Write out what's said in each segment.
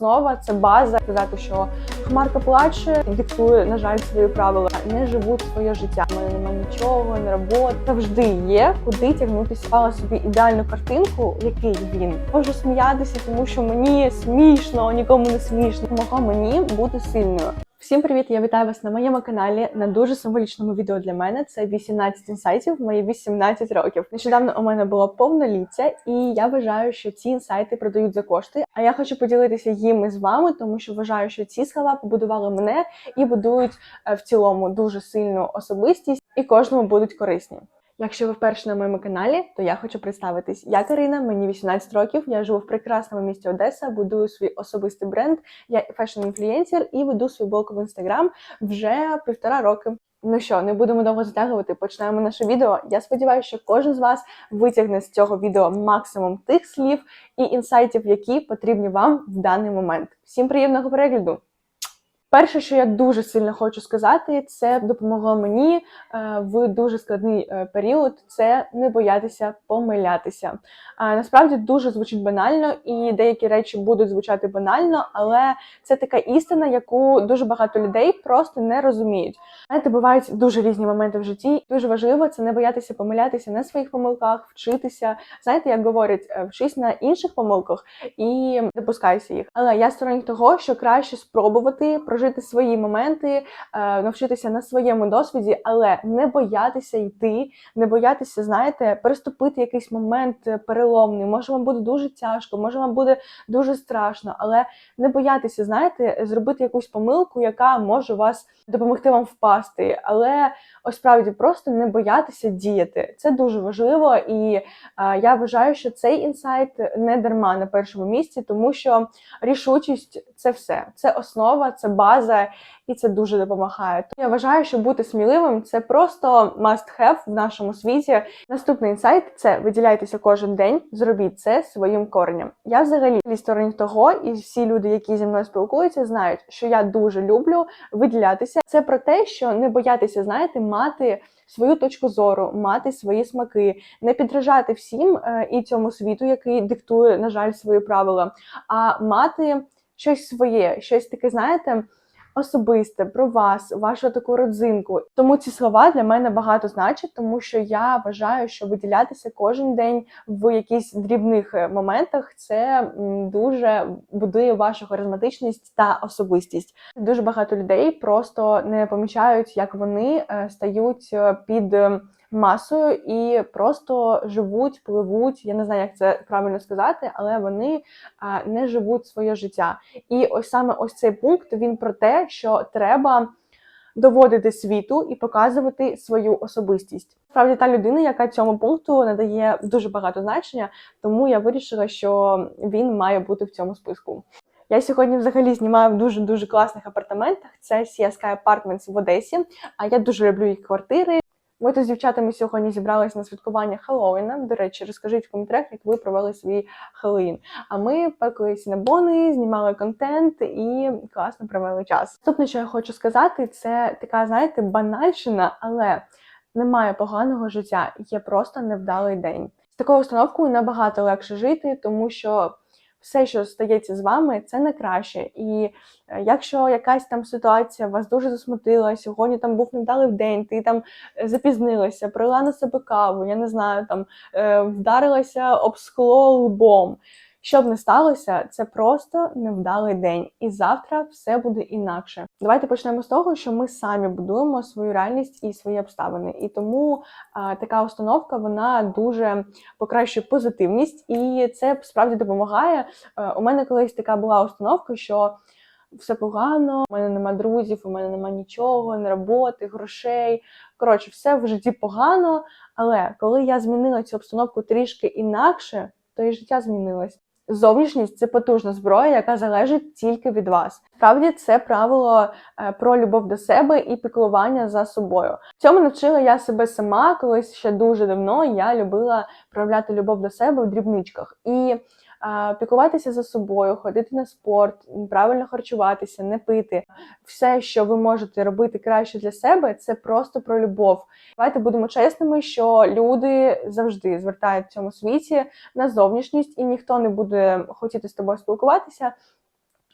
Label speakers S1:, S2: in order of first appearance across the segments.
S1: Основа це база. казати, що хмарка плаче, диктує, на жаль, свої правила, не живуть своє життя. Мене немає нічого, не роботи. Завжди є куди тягнутися. Мала собі ідеальну картинку, який він. Можу сміятися, тому що мені смішно, нікому не смішно. Помогла мені бути сильною. Всім привіт! Я вітаю вас на моєму каналі на дуже символічному відео для мене. Це 18 інсайтів, мої 18 років. Нещодавно у мене було повноліття, і я вважаю, що ці інсайти продають за кошти. А я хочу поділитися їм з вами, тому що вважаю, що ці слова побудували мене і будують е, в цілому дуже сильну особистість, і кожному будуть корисні. Якщо ви вперше на моєму каналі, то я хочу представитись. Я Карина, мені 18 років. Я живу в прекрасному місті Одеса, будую свій особистий бренд. Я фешн-інфлюєнсер і веду свій блог в інстаграм вже півтора роки. Ну що, не будемо довго затягувати. Починаємо наше відео. Я сподіваюся, що кожен з вас витягне з цього відео максимум тих слів і інсайтів, які потрібні вам в даний момент. Всім приємного перегляду! Перше, що я дуже сильно хочу сказати, це допомогло мені е, в дуже складний е, період. Це не боятися помилятися. Насправді дуже звучить банально, і деякі речі будуть звучати банально, але це така істина, яку дуже багато людей просто не розуміють. Знаєте, бувають дуже різні моменти в житті. Дуже важливо це не боятися помилятися на своїх помилках, вчитися. Знаєте, як говорять, е, вчись на інших помилках і допускайся їх. Але я сторонник того, що краще спробувати прожити свої моменти, е, навчитися на своєму досвіді, але не боятися йти, не боятися, знаєте, переступити якийсь момент переломний. Може, вам буде дуже тяжко, може вам буде дуже страшно, але не боятися, знаєте, зробити якусь помилку, яка може вас допомогти вам впасти. Але ось справді просто не боятися діяти. Це дуже важливо, і е, я вважаю, що цей інсайт не дарма на першому місці, тому що рішучість це все, це основа, це база, і це дуже допомагає. Тому я вважаю, що бути сміливим це просто must have в нашому світі. Наступний інсайт це виділяйтеся кожен день, зробіть це своїм коренем. Я взагалі сторонник того, і всі люди, які зі мною спілкуються, знають, що я дуже люблю виділятися. Це про те, що не боятися, знаєте, мати. Свою точку зору, мати свої смаки, не підражати всім е, і цьому світу, який диктує, на жаль, свої правила, а мати щось своє, щось таке, знаєте, особисте про вас, вашу таку родзинку. Тому ці слова для мене багато значать, тому що я вважаю, що виділятися кожен день в якихось дрібних е, моментах це дуже будує вашу харизматичність та особистість. Дуже багато людей просто не помічають, як вони е, стають е, під. Масою і просто живуть, пливуть. Я не знаю, як це правильно сказати, але вони не живуть своє життя. І ось саме ось цей пункт він про те, що треба. Доводити світу і показувати свою особистість. Справді та людина, яка цьому пункту надає дуже багато значення, тому я вирішила, що він має бути в цьому списку. Я сьогодні взагалі знімаю в дуже дуже класних апартаментах. Це CSK Apartments в Одесі. А я дуже люблю їх квартири. Ми тут з дівчатами сьогодні зібралися на святкування Хеллоуіна. До речі, розкажіть в коментарях, як ви провели свій Хеллоуін. А ми пекли сінабони, знімали контент і класно провели час. Наступне, що я хочу сказати, це така, знаєте, банальщина, але немає поганого життя, є просто невдалий день. З такою установкою набагато легше жити, тому що все, що стається з вами, це не краще. І е, якщо якась там ситуація вас дуже засмутила, сьогодні там був невдалий день, ти там е, запізнилася, пролила на себе каву, я не знаю, там е, вдарилася об скло лбом. Що б не сталося, це просто невдалий день, і завтра все буде інакше. Давайте почнемо з того, що ми самі будуємо свою реальність і свої обставини. І тому а, така установка вона дуже покращує позитивність, і це справді допомагає. Е, у мене колись така була установка, що все погано, у мене нема друзів, у мене нема нічого, не роботи, грошей. Коротше, все в житті погано. Але коли я змінила цю обстановку трішки інакше, то і життя змінилось. Зовнішність це потужна зброя, яка залежить тільки від вас. Справді, це правило е, про любов до себе і піклування за собою. Цьому навчила я себе сама, колись ще дуже давно я любила проявляти любов до себе в дрібничках і піклуватися за собою, ходити на спорт, правильно харчуватися, не пити. Все, що ви можете робити краще для себе, це просто про любов. Давайте будемо чесними, що люди завжди звертають в цьому світі на зовнішність, і ніхто не буде хотіти з тобою спілкуватися.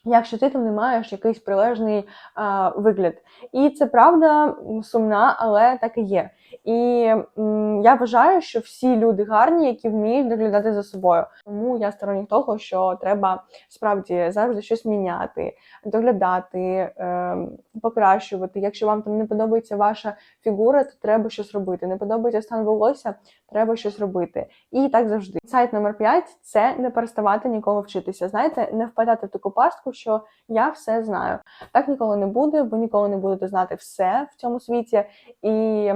S1: Якщо ти там не маєш якийсь прилежний а, вигляд. І це правда сумна, але так і є. І м, я вважаю, що всі люди гарні, які вміють доглядати за собою. Тому я сторонник того, що треба справді завжди щось міняти, доглядати, е, покращувати. Якщо вам там не подобається ваша фігура, то треба щось робити. Не подобається стан волосся, треба щось робити. І так завжди. Сайт номер 5 – це не переставати ніколи вчитися. Знаєте, не впадати в таку пастку, що я все знаю. Так ніколи не буде, ви ніколи не будете знати все в цьому світі. І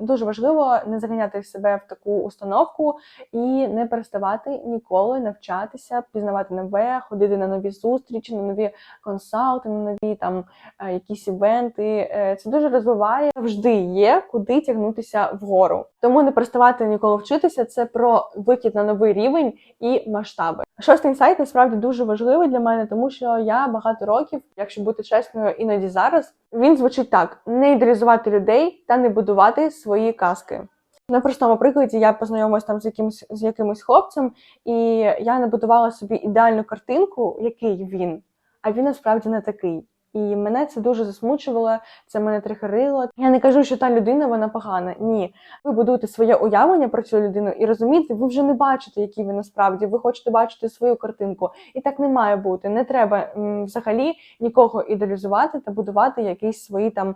S1: дуже важливо не заганяти себе в таку установку і не переставати ніколи навчатися, пізнавати нове, ходити на нові зустрічі, на нові консалти, на нові там е, якісь івенти. Е, Це дуже розвиває. Завжди є куди тягнутися вгору. Тому не переставати ніколи вчитися. Це про викид на новий рівень і масштаби. Шостий інсайт насправді дуже важливий для мене, тому що я багато років, якщо бути чесною, іноді зараз він звучить так: не ідеалізувати людей та не будувати свої казки. На простому прикладі я познайомилась там з якимось з якимось хлопцем, і я набудувала собі ідеальну картинку, який він, а він насправді не такий. І мене це дуже засмучувало, це мене трихарило. Я не кажу, що та людина вона погана. Ні, ви будуєте своє уявлення про цю людину і розумієте, ви вже не бачите, який він насправді. Ви хочете бачити свою картинку, і так не має бути. Не треба взагалі нікого ідеалізувати та будувати якісь свої там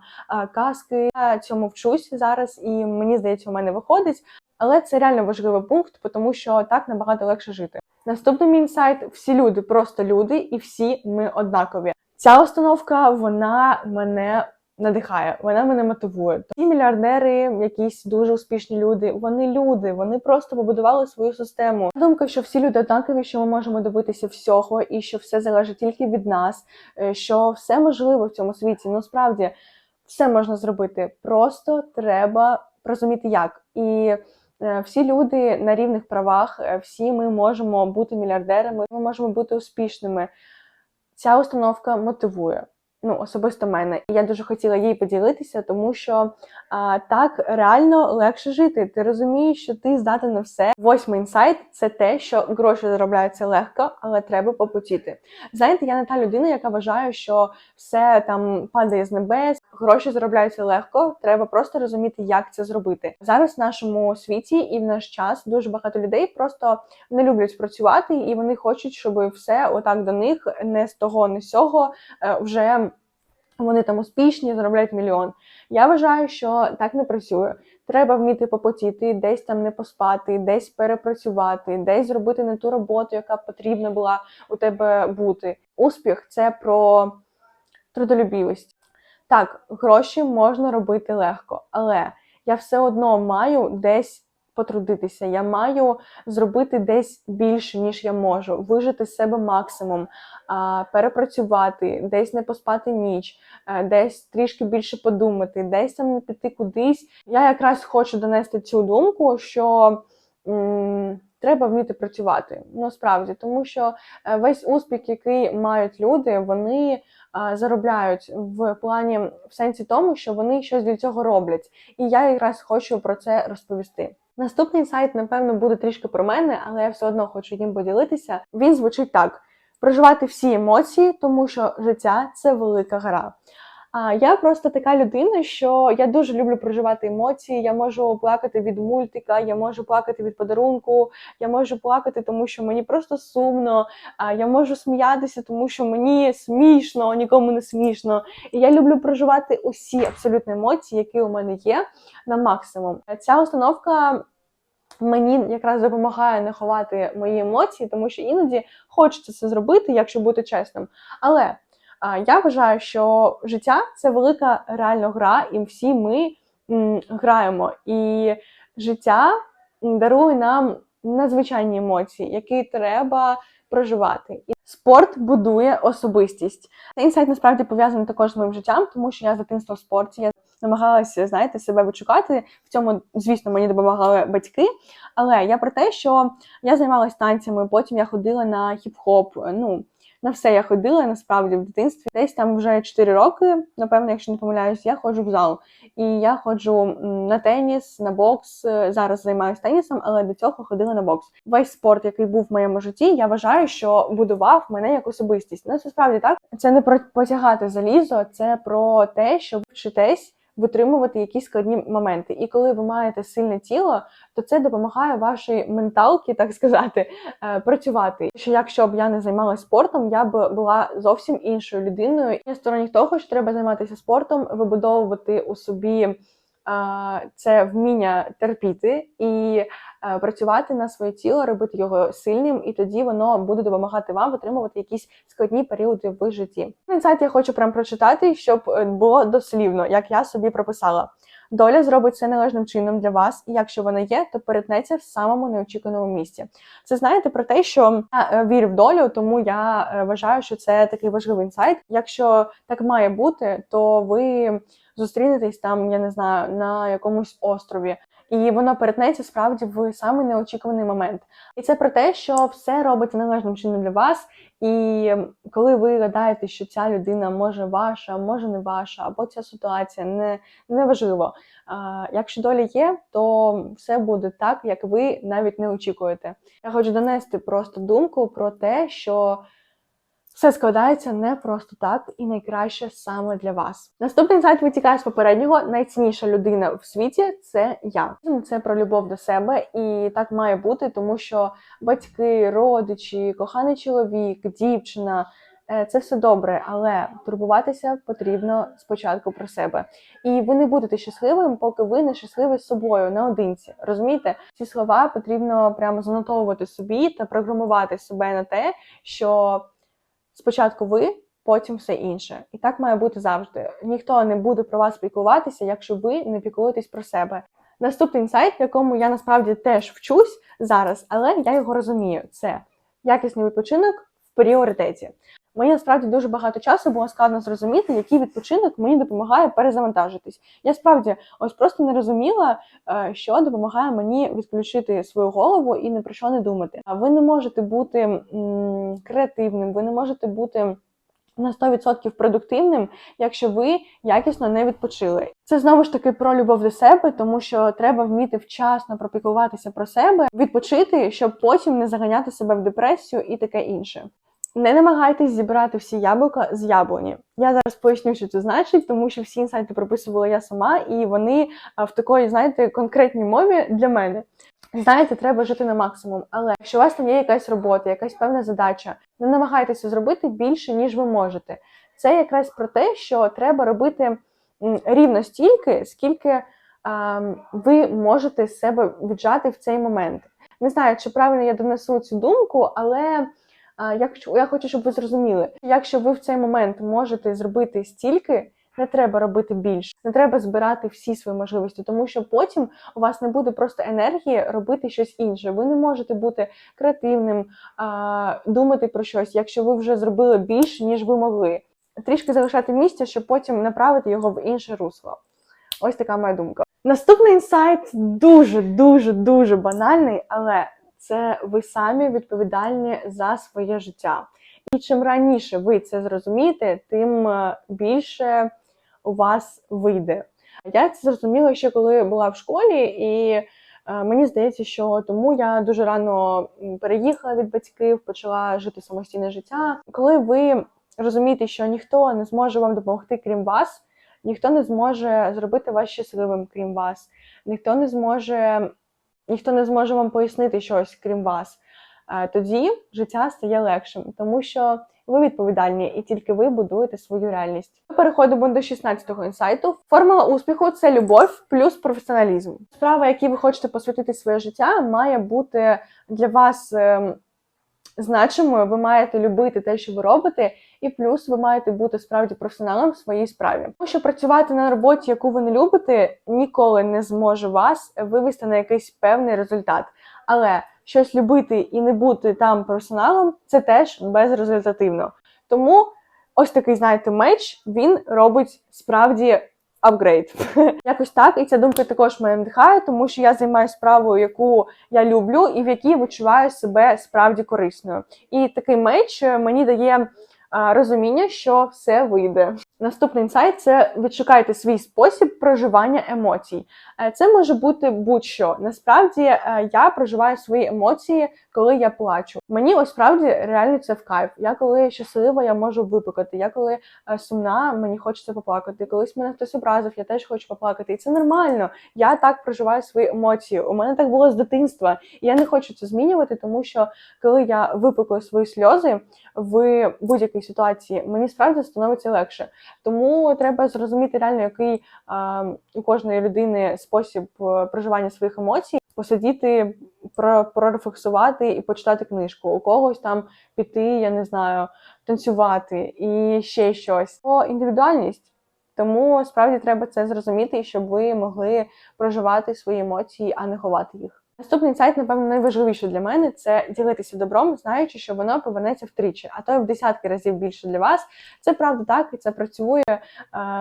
S1: казки. Я цьому вчусь зараз, і мені здається, у мене виходить. Але це реально важливий пункт, тому що так набагато легше жити. Наступний мій інсайт: всі люди просто люди, і всі ми однакові. Ця установка вона мене надихає, вона мене мотивує. Ті мільярдери, якісь дуже успішні люди, вони люди, вони просто побудували свою систему. Думка, що всі люди однакові, що ми можемо добитися всього, і що все залежить тільки від нас, е, що все можливо в цьому світі. Ну справді все можна зробити. Просто треба розуміти, як і. е, Всі люди на рівних правах, е, всі ми можемо бути мільярдерами, ми можемо бути успішними. Ця установка мотивує. Ну, особисто мене. І я дуже хотіла їй поділитися, тому що а, так реально легше жити. Ти розумієш, що ти здатен на все. Восьмий інсайт це те, що гроші заробляються легко, але треба попотіти. Знаєте, я не та людина, яка вважає, що все там падає з небес, гроші заробляються легко. Треба просто розуміти, як це зробити. Зараз в нашому світі і в наш час дуже багато людей просто не люблять працювати, і вони хочуть, щоб все отак до них не з того, не з цього е, вже вони там успішні, заробляють мільйон. Я вважаю, що так не працює. Треба вміти попотіти, десь там не поспати, десь перепрацювати, десь зробити не ту роботу, яка потрібна була у тебе бути. Успіх це про трудолюбивість. Так, гроші можна робити легко, але я все одно маю десь потрудитися. Я маю зробити десь більше, ніж я можу, вижити з себе максимум, перепрацювати, десь не поспати ніч, е, десь трішки більше подумати, десь там не піти кудись. Я якраз хочу донести цю думку, що. Треба вміти працювати, ну справді, тому що е, весь успіх, який мають люди, вони заробляють в плані в сенсі тому, що вони щось для цього роблять. І я якраз хочу про це розповісти. Наступний сайт, напевно, буде трішки про мене, але я все одно хочу їм поділитися. Він звучить так: проживати всі емоції, тому що життя це велика гра. А я просто така людина, що я дуже люблю проживати емоції. Я можу плакати від мультика, я можу плакати від подарунку, я можу плакати, тому що мені просто сумно. А я можу сміятися, тому що мені смішно, нікому не смішно. І я люблю проживати усі абсолютно емоції, які у мене є, на максимум. Ця установка. Мені якраз допомагає не ховати мої емоції, тому що іноді хочеться це зробити, якщо бути чесним. Але я вважаю, що життя це велика реально гра, і всі ми граємо. І життя дарує нам надзвичайні емоції, які треба проживати. І спорт будує особистість. Цей інсайт насправді пов'язаний також з моїм життям, тому що я з дитинства в спорті. Я намагалася, знаєте, себе відшукати. В цьому, звісно, мені допомагали батьки. Але я про те, що я займалася танцями, потім я ходила на хіп-хоп. Ну, На все я ходила насправді в дитинстві. Десь там вже 4 роки, напевно, якщо не помиляюсь, я ходжу в зал. І я ходжу на теніс, на бокс. Е, Зараз займаюся тенісом, але до цього ходила на бокс. Весь спорт, який був в моєму житті, я вважаю, що будував мене як особистість. Ну це справді так. Це не про потягати залізо, це про те, що вчитесь витримувати якісь складні моменти. І коли ви маєте сильне тіло, то це допомагає вашій менталці, так сказати, е, працювати. Що якщо б я не займалася спортом, я б була зовсім іншою людиною. Я стороні того, що треба займатися спортом, вибудовувати у собі це вміння терпіти і е, працювати на своє тіло, робити його сильним, і тоді воно буде допомагати вам витримувати якісь складні періоди в житті. Інсайт я хочу прям прочитати, щоб е, було дослівно, як я собі прописала. Доля зробить все належним чином для вас, і якщо вона є, то перетнеться в самому неочікуваному місці. Це знаєте про те, що я е, вірю в долю, тому я вважаю, що це такий важливий інсайт. Якщо так має бути, то ви зустрінетесь там, я не знаю, на якомусь острові. І воно перетнеться справді в самий неочікуваний момент. І це про те, що все робиться належним чином для вас. І коли ви гадаєте, що ця людина може ваша, може не ваша, або ця ситуація не неважливо. А, якщо доля є, то все буде так, як ви навіть не очікуєте. Я хочу донести просто думку про те, що все складається не просто так і найкраще саме для вас. Наступний інсайт витікає з попереднього. Найцінніша людина в світі це я. Це про любов до себе, і так має бути, тому що батьки, родичі, коханий чоловік, дівчина. е, Це все добре, але турбуватися потрібно спочатку про себе. І ви не будете щасливим, поки ви не щасливі з собою наодинці. Розумієте? Ці слова потрібно прямо занотовувати собі та програмувати себе на те, що спочатку ви, потім все інше. І так має бути завжди. Ніхто не буде про вас піклуватися, якщо ви не піклуєтесь про себе. Наступний інсайт, якому я насправді теж вчусь зараз, але я його розумію. Це якісний відпочинок в пріоритеті. Мені насправді дуже багато часу було складно зрозуміти, який відпочинок мені допомагає перезавантажитись. Я справді ось просто не розуміла, е, що допомагає мені відключити свою голову і ні про що не думати. А ви не можете бути креативним, ви не можете бути. На 100% продуктивним, якщо ви якісно не відпочили. Це знову ж таки про любов до себе, тому що треба вміти вчасно пропікуватися про себе, відпочити, щоб потім не заганяти себе в депресію і таке інше. Не намагайтесь зібрати всі яблука з яблуні. Я зараз поясню, що це значить, тому що всі інсайти прописувала я сама, і вони в такої, знаєте, конкретній мові для мене. Знаєте, треба жити на максимум, але якщо у вас там є якась робота, якась певна задача, не намагайтеся зробити більше, ніж ви можете. Це якраз про те, що треба робити рівно стільки, скільки ви можете себе віджати в цей момент. Не знаю, чи правильно я донесу цю думку, але а, я хочу, я хочу, щоб ви зрозуміли, якщо ви в цей момент можете зробити стільки, не треба робити більше, не треба збирати всі свої можливості, тому що потім у вас не буде просто енергії робити щось інше. Ви не можете бути креативним, думати про щось, якщо ви вже зробили більше, ніж ви могли. Трішки залишати місця, щоб потім направити його в інше русло. Ось така моя думка. Наступний інсайт дуже, дуже, дуже банальний, але це ви самі відповідальні за своє життя. І чим раніше ви це зрозумієте, тим е, більше у вас вийде. Я це зрозуміла ще коли була в школі, і е, мені здається, що тому я дуже рано переїхала від батьків, почала жити самостійне життя. Коли ви розумієте, що ніхто не зможе вам допомогти, крім вас, ніхто не зможе зробити вас щасливим, крім вас, ніхто не зможе, ніхто не зможе вам пояснити щось, крім вас. Е, Тоді життя стає легшим, тому що ви відповідальні і тільки ви будуєте свою реальність. Переходимо до 16-го інсайту. Формула успіху це любов плюс професіоналізм. Справа, якій ви хочете посвятити своє життя, має бути для вас ем, значимою. Ви маєте любити те, що ви робите, і плюс ви маєте бути справді професіоналом в своїй справі. Тому що працювати на роботі, яку ви не любите, ніколи не зможе вас вивести на якийсь певний результат. Але щось любити і не бути там професіоналом це теж безрезультативно. Тому ось такий, знаєте, меч він робить справді апгрейд. Якось так, і ця думка також мене надихає, тому що я займаюся справою, яку я люблю, і в якій відчуваю себе справді корисною. І такий меч е, мені дає розуміння, що все вийде. Наступний інсайт це відшукайте свій спосіб проживання емоцій. Е, Це може бути будь-що. Насправді е, я проживаю свої емоції, коли я плачу. Мені ось справді реально це в кайф. Я коли щаслива, я можу виплакати. Я коли е, сумна, мені хочеться поплакати. Колись мене хтось образив, я теж хочу поплакати. І це нормально. Я так проживаю свої емоції. У мене так було з дитинства. І я не хочу це змінювати, тому що коли я виплакую свої сльози в будь-якій ситуації, мені справді становиться легше. Тому треба зрозуміти реально, який у кожної людини спосіб е, проживання своїх емоцій, посидіти, про, прорефлексувати і почитати книжку. У когось там піти, я не знаю, танцювати і ще щось. О, індивідуальність. Тому справді треба це зрозуміти, щоб ви могли проживати свої емоції, а не ховати їх. Наступний сайт, напевно, найважливіший для мене це ділитися добром, знаючи, що воно повернеться втричі, а то й в десятки разів більше для вас. Це правда так, і це працює. Е,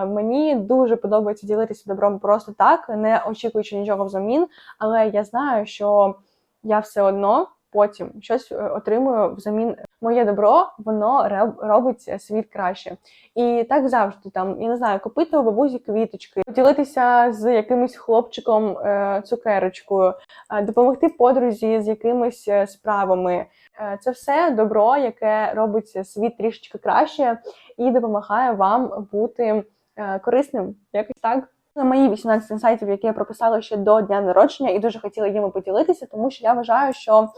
S1: Мені дуже подобається ділитися добром просто так, не очікуючи нічого взамін. Але я знаю, що я все одно потім щось е, отримую взамін. Моє добро воно робить світ краще. І так завжди там, я не знаю, купити у бабусі квіточки, поділитися з якимось хлопчиком е, цукерочкою, е, допомогти подрузі з якимись е, справами. Е, Це все добро, яке робить світ трішечки краще і допомагає вам бути е, корисним. Якось так. Це мої 18 інсайтів, які я прописала ще до дня народження, і дуже хотіла їми поділитися, тому що я вважаю, що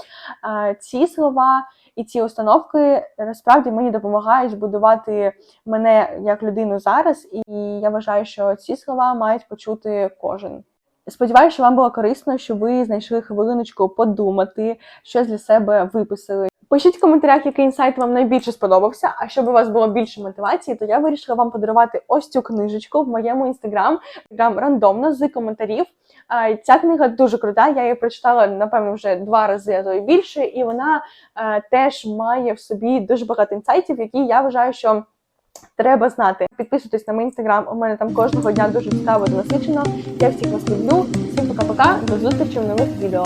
S1: е, ці слова і ці установки насправді мені допомагають збудувати мене як людину зараз, і я вважаю, що ці слова мають почути кожен. Сподіваюся, що вам було корисно, що ви знайшли хвилиночку подумати, щось для себе виписали. Пишіть в коментарях, який інсайт вам найбільше сподобався. А щоб у вас було більше мотивації, то я вирішила вам подарувати ось цю книжечку в моєму інстаграм, інстаграм рандомно з коментарів. Ця книга дуже крута. Я її прочитала напевно вже два рази, а то й більше, і вона теж має в собі дуже багато інсайтів, які я вважаю, що треба знати. Підписуйтесь на мій інстаграм. У мене там кожного дня дуже цікаво та насичено. Я всіх вас люблю. Всім пока-пока. До зустрічі в нових відео.